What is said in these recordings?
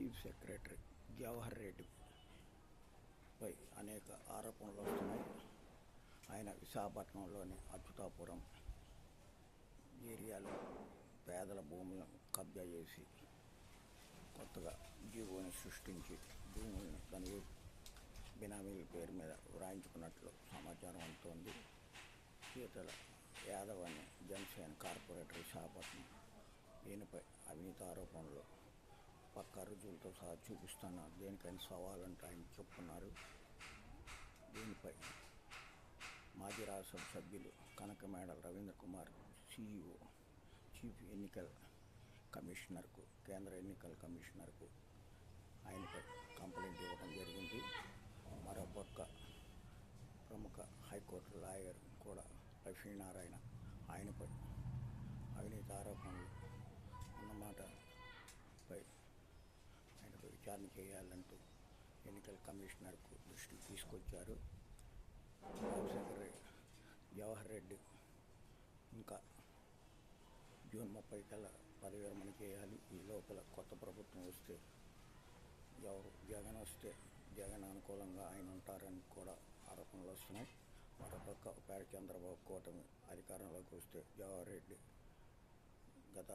Chief secretary Jawahar రెడ్డిపై అనేక ఆరోపణలు వస్తున్నాయి. ఆయన విశాఖపట్నంలోని అచ్యుతాపురం ఏరియాలో పేదల భూములను కబ్జా చేసి కొత్తగా జీవోని సృష్టించి భూములను తన బినామీల పేరు మీద వ్రాయించుకున్నట్లు సమాచారం అందుతోంది. సీతల యాదవ్ అనే జనసేన కార్పొరేటర్ విశాఖపట్నం దీనిపై అవినీతి ఆరోపణలు పక్క రుజువులతో సహా చూపిస్తున్నారు. దేనికైనా సవాలంటే ఆయన చెప్పున్నారు. దీనిపై మాజీ రాజ్యసభ సభ్యులు కనకమేడల రవీంద్ర కుమార్ సిఇఓ చీఫ్ ఎన్నికల కమిషనర్కు కేంద్ర ఎన్నికల కమిషనర్కు ఆయనపై కంప్లైంట్ ఇవ్వడం జరిగింది. మరోపక్క ప్రముఖ హైకోర్టు లాయర్ కూడా లక్ష్మీనారాయణ ఆయనపై అవినీతి ఆరోపణలు ఉన్నమాటపై ఆయనపై విచారణ చేయాలంటూ ఎన్నికల కమిషనర్కు దృష్టికి తీసుకొచ్చారు. రెడ్డి జవహర్ రెడ్డి ఇంకా జూన్ ముప్పై కల్లా పదవి చేయాలి. ఈ లోపల కొత్త ప్రభుత్వం వస్తే ఎవరు జగన్ వస్తే జగన్ అనుకూలంగా ఆయన ఉంటారని కూడా ఆరోపణలు వస్తున్నాయి. మరోపక్క పేర చంద్రబాబు కూటమి అధికారంలోకి వస్తే జవహర్ రెడ్డి గత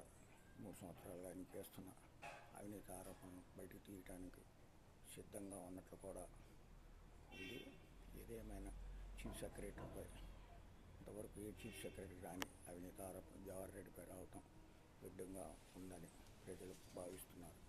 మూడు సంవత్సరాలుగా ఆయన చేస్తున్న అవినీతి ఆరోపణలు బయటకు తీయటానికి సిద్ధంగా ఉన్నట్లు కూడా ఉంది. ఏదేమైనా చీఫ్ సెక్రటరీపై ఇంతవరకు ఏ చీఫ్ సెక్రటరీ రాని అవినీతి ఆరోపణ జవహర్ రెడ్డిపై రావటం విడ్డంగా ఉందని ప్రజలు భావిస్తున్నారు.